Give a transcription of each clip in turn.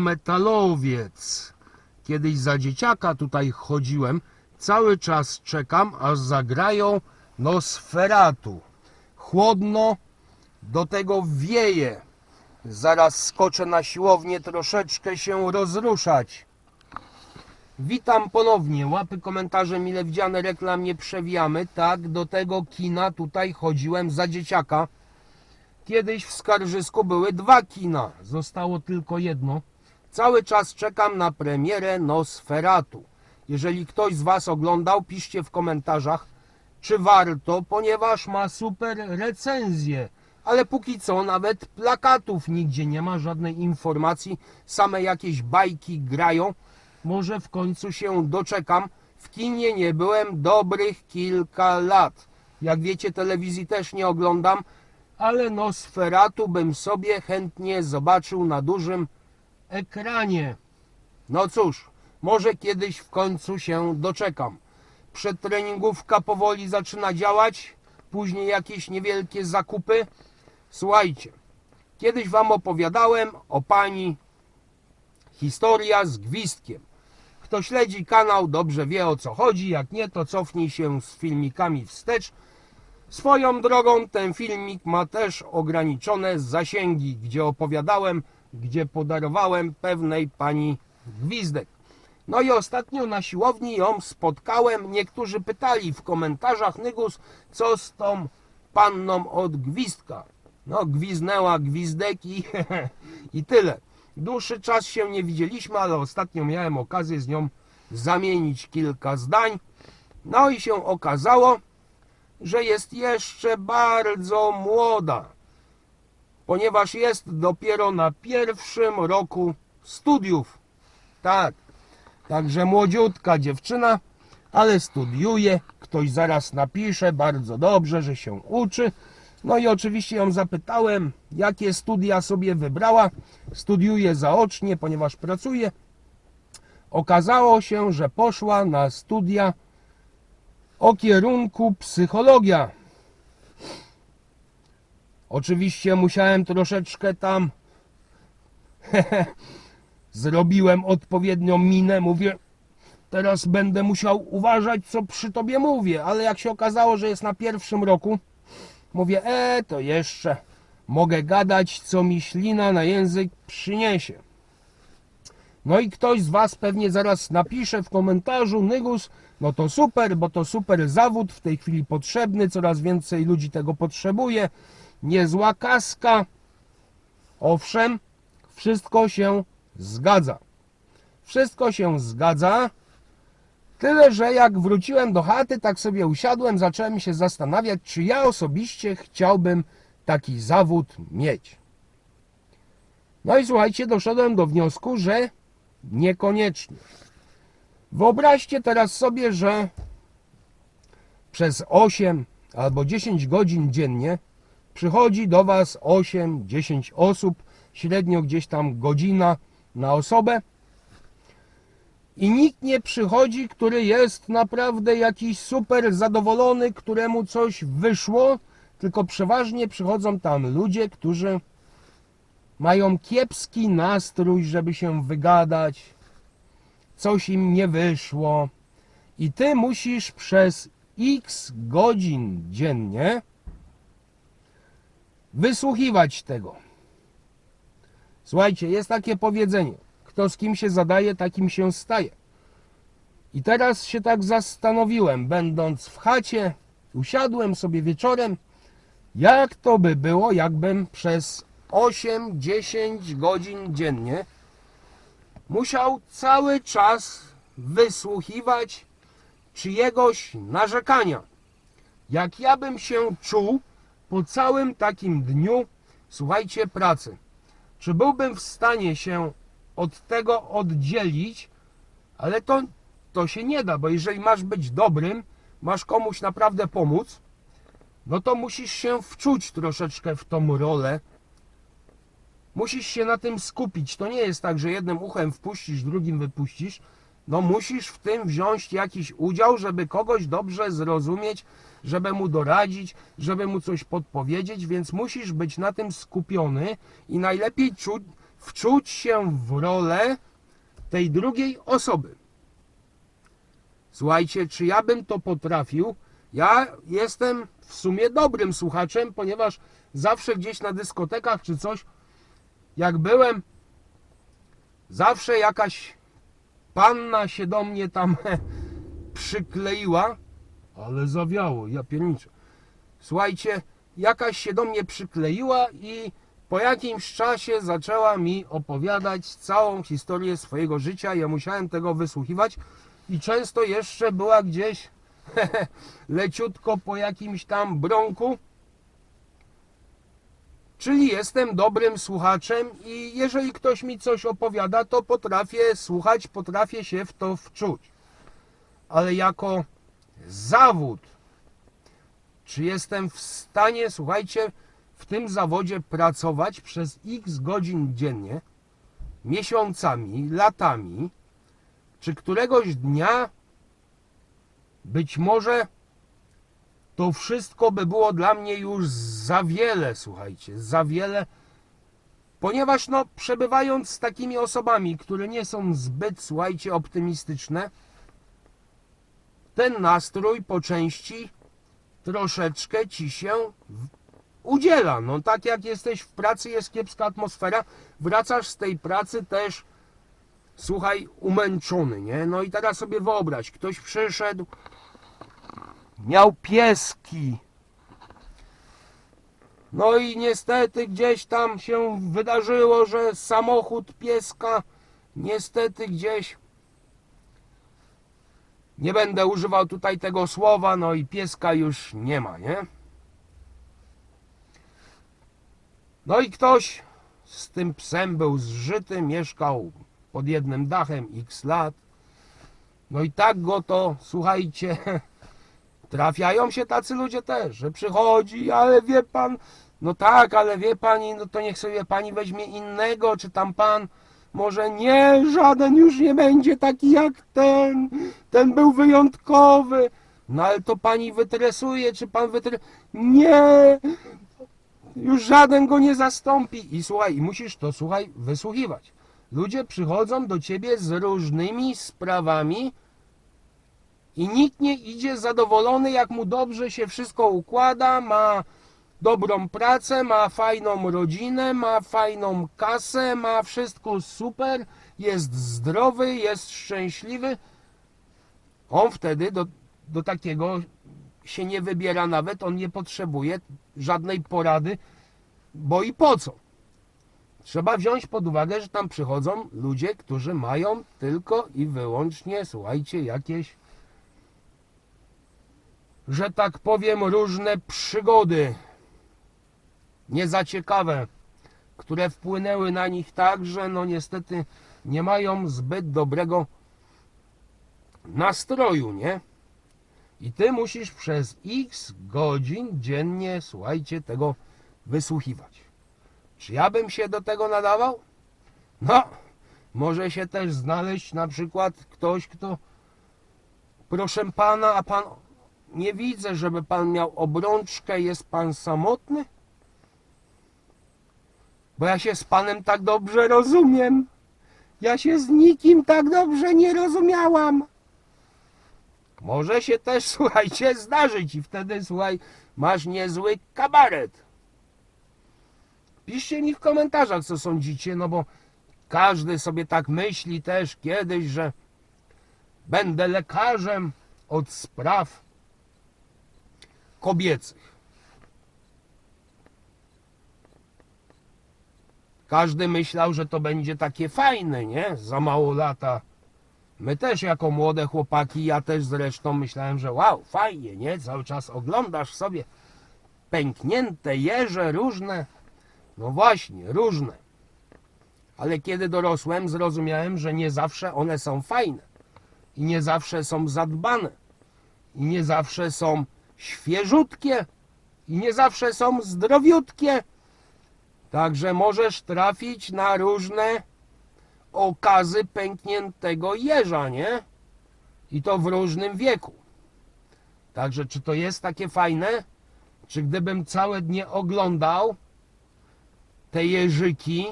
Metalowiec. Kiedyś za dzieciaka tutaj chodziłem. Cały czas czekam, aż zagrają Nosferatu. Chłodno, do tego wieje. Zaraz skoczę na siłownię troszeczkę się rozruszać. Witam ponownie. Łapy komentarze mile widziane reklam nie przewijamy. Tak, do tego kina tutaj chodziłem za dzieciaka. Kiedyś w Skarżysku były dwa kina, zostało tylko jedno. Cały czas czekam na premierę Nosferatu. Jeżeli ktoś z Was oglądał, piszcie w komentarzach, czy warto, ponieważ ma super recenzję. Ale póki co nawet plakatów nigdzie nie ma, żadnej informacji, same jakieś bajki grają. Może w końcu się doczekam. W kinie nie byłem dobrych kilka lat. Jak wiecie, telewizji też nie oglądam, ale Nosferatu bym sobie chętnie zobaczył na dużym ekranie. No cóż, może kiedyś w końcu się doczekam. Przedtreningówka powoli zaczyna działać, później jakieś niewielkie zakupy. Słuchajcie, kiedyś Wam opowiadałem o pani historia z gwizdkiem. Kto śledzi kanał, dobrze wie o co chodzi. Jak nie, to cofnij się z filmikami wstecz. Swoją drogą ten filmik ma też ograniczone zasięgi, gdzie opowiadałem, gdzie podarowałem pewnej pani gwizdek. No i ostatnio na siłowni ją spotkałem. Niektórzy pytali w komentarzach Nygus, co z tą panną od gwizdka. No, gwiznęła gwizdek i, i tyle. Dłuższy czas się nie widzieliśmy, ale ostatnio miałem okazję z nią zamienić kilka zdań. No i się okazało, że jest jeszcze bardzo młoda, ponieważ jest dopiero na pierwszym roku studiów. Tak, także młodziutka dziewczyna, ale studiuje. Ktoś zaraz napisze, bardzo dobrze, że się uczy. No i oczywiście ją zapytałem, jakie studia sobie wybrała. Studiuje zaocznie, ponieważ pracuje. Okazało się, że poszła na studia o kierunku psychologia. Oczywiście musiałem troszeczkę tam. Zrobiłem odpowiednią minę. Mówię, teraz będę musiał uważać, co przy tobie mówię. Ale jak się okazało, że jest na pierwszym roku, mówię, e, to jeszcze mogę gadać, co mi ślina na język przyniesie. No i ktoś z Was pewnie zaraz napisze w komentarzu, Nygus, no to super, bo to super zawód, w tej chwili potrzebny, coraz więcej ludzi tego potrzebuje, niezła kaska. Owszem, wszystko się zgadza. Wszystko się zgadza, tyle że jak wróciłem do chaty, tak sobie usiadłem, zacząłem się zastanawiać, czy ja osobiście chciałbym taki zawód mieć. No i słuchajcie, doszedłem do wniosku, że niekoniecznie. Wyobraźcie teraz sobie, że przez 8 albo 10 godzin dziennie przychodzi do Was 8-10 osób, średnio gdzieś tam godzina na osobę. I nikt nie przychodzi, który jest naprawdę jakiś super zadowolony, któremu coś wyszło, tylko przeważnie przychodzą tam ludzie, którzy mają kiepski nastrój, żeby się wygadać, coś im nie wyszło i ty musisz przez x godzin dziennie wysłuchiwać tego. Słuchajcie, jest takie powiedzenie: kto z kim się zadaje, takim się staje. I teraz się tak zastanowiłem, będąc w chacie, usiadłem sobie wieczorem, jak to by było, jakbym przez 8-10 godzin dziennie musiał cały czas wysłuchiwać czyjegoś narzekania. Jak ja bym się czuł po całym takim dniu, słuchajcie, pracy. Czy byłbym w stanie się od tego oddzielić, ale to, to się nie da, bo jeżeli masz być dobrym, masz komuś naprawdę pomóc, no to musisz się wczuć troszeczkę w tą rolę, musisz się na tym skupić. To nie jest tak, że jednym uchem wpuścisz, drugim wypuścisz. No musisz w tym wziąć jakiś udział, żeby kogoś dobrze zrozumieć, żeby mu doradzić, żeby mu coś podpowiedzieć, więc musisz być na tym skupiony i najlepiej czuć, wczuć się w rolę tej drugiej osoby. Słuchajcie, czy ja bym to potrafił? Ja jestem w sumie dobrym słuchaczem, ponieważ zawsze gdzieś na dyskotekach czy coś, jak byłem, zawsze jakaś panna się do mnie tam przykleiła, ale zawiało, ja pierniczę. Słuchajcie, jakaś się do mnie przykleiła i po jakimś czasie zaczęła mi opowiadać całą historię swojego życia. Ja musiałem tego wysłuchiwać i często jeszcze była gdzieś leciutko po jakimś tam bronku. Czyli jestem dobrym słuchaczem i jeżeli ktoś mi coś opowiada, to potrafię słuchać, potrafię się w to wczuć. Ale jako zawód, czy jestem w stanie, słuchajcie, w tym zawodzie pracować przez x godzin dziennie, miesiącami, latami, czy któregoś dnia być może to wszystko by było dla mnie już za wiele, słuchajcie, za wiele, ponieważ no, przebywając z takimi osobami, które nie są zbyt, słuchajcie, optymistyczne, ten nastrój po części troszeczkę ci się udziela. No tak jak jesteś w pracy, jest kiepska atmosfera, wracasz z tej pracy też, słuchaj, umęczony, nie? No i teraz sobie wyobraź, ktoś przyszedł, miał pieski. No i niestety gdzieś tam się wydarzyło, że samochód pieska niestety gdzieś nie będę używał tutaj tego słowa, no i pieska już nie ma, nie? No i ktoś z tym psem był zżyty, mieszkał pod jednym dachem x lat. No i tak go to, słuchajcie, trafiają się tacy ludzie też, że przychodzi, ale wie pan, no tak, ale wie pani, no to niech sobie pani weźmie innego, czy tam pan, może nie, żaden już nie będzie taki jak ten, ten był wyjątkowy. No ale to pani wytresuje, czy pan wytresuje? Nie, już żaden go nie zastąpi. I słuchaj, musisz to, słuchaj, wysłuchiwać. Ludzie przychodzą do ciebie z różnymi sprawami i nikt nie idzie zadowolony, jak mu dobrze się wszystko układa, ma dobrą pracę, ma fajną rodzinę, ma fajną kasę, ma wszystko super, jest zdrowy, jest szczęśliwy. On wtedy do, do takiego się nie wybiera nawet, on nie potrzebuje żadnej porady, bo i po co? Trzeba wziąć pod uwagę, że tam przychodzą ludzie, którzy mają tylko i wyłącznie, słuchajcie, jakieś, że tak powiem, różne przygody, nie za ciekawe, które wpłynęły na nich tak, że no niestety nie mają zbyt dobrego nastroju, nie? I ty musisz przez x godzin dziennie, słuchajcie, tego wysłuchiwać. Czy ja bym się do tego nadawał? No, może się też znaleźć na przykład ktoś, kto, proszę pana, a pan nie widzę, żeby pan miał obrączkę, jest pan samotny? Bo ja się z panem tak dobrze rozumiem. Ja się z nikim tak dobrze nie rozumiałam. Może się też, słuchajcie, zdarzyć i wtedy, słuchaj, masz niezły kabaret. Piszcie mi w komentarzach, co sądzicie, no bo każdy sobie tak myśli też kiedyś, że będę lekarzem od spraw kobiecych. Każdy myślał, że to będzie takie fajne, nie? Za mało lata. My też jako młode chłopaki, ja też zresztą myślałem, że wow, fajnie, nie? Cały czas oglądasz sobie pęknięte jeże różne. No właśnie, różne. Ale kiedy dorosłem, zrozumiałem, że nie zawsze one są fajne. I nie zawsze są zadbane. I nie zawsze są świeżutkie. I nie zawsze są zdrowiutkie. Także możesz trafić na różne okazy pękniętego jeża, nie? I to w różnym wieku. Także czy to jest takie fajne? Czy gdybym całe dnie oglądał te jeżyki,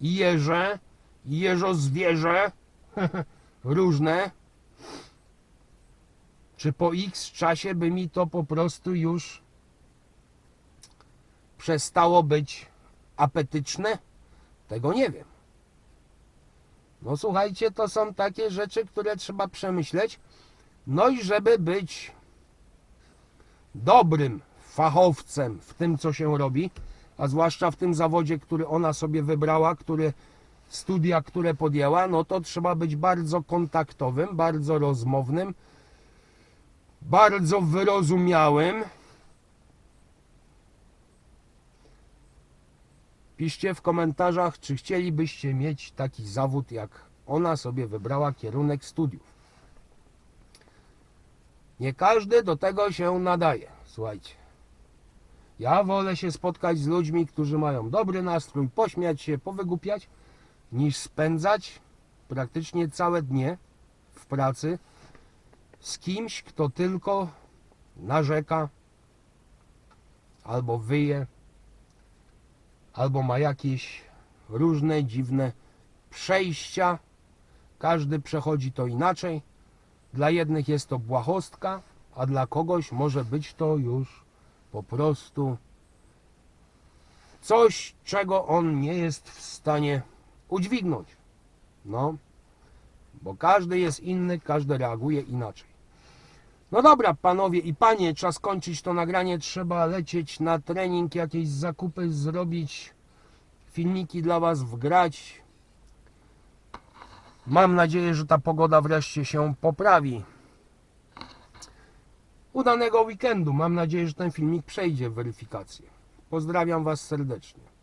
jeże, i jeżo zwierzę, różne. Czy po x czasie by mi to po prostu już przestało być apetyczne? Tego nie wiem. No słuchajcie, to są takie rzeczy, które trzeba przemyśleć. No i żeby być dobrym fachowcem w tym, co się robi, a zwłaszcza w tym zawodzie, który ona sobie wybrała, który studia, które podjęła, no to trzeba być bardzo kontaktowym, bardzo rozmownym, bardzo wyrozumiałym. Piszcie w komentarzach, czy chcielibyście mieć taki zawód, jak ona sobie wybrała kierunek studiów. Nie każdy do tego się nadaje, słuchajcie. Ja wolę się spotkać z ludźmi, którzy mają dobry nastrój, pośmiać się, powygłupiać, niż spędzać praktycznie całe dnie w pracy z kimś, kto tylko narzeka, albo wyje, albo ma jakieś różne dziwne przejścia. Każdy przechodzi to inaczej. Dla jednych jest to błahostka, a dla kogoś może być to już po prostu coś, czego on nie jest w stanie udźwignąć. No, bo każdy jest inny, każdy reaguje inaczej. No dobra, panowie i panie, czas kończyć to nagranie. Trzeba lecieć na trening, jakieś zakupy zrobić, filmiki dla was wgrać. Mam nadzieję, że ta pogoda wreszcie się poprawi. Udanego weekendu. Mam nadzieję, że ten filmik przejdzie weryfikację. Pozdrawiam was serdecznie.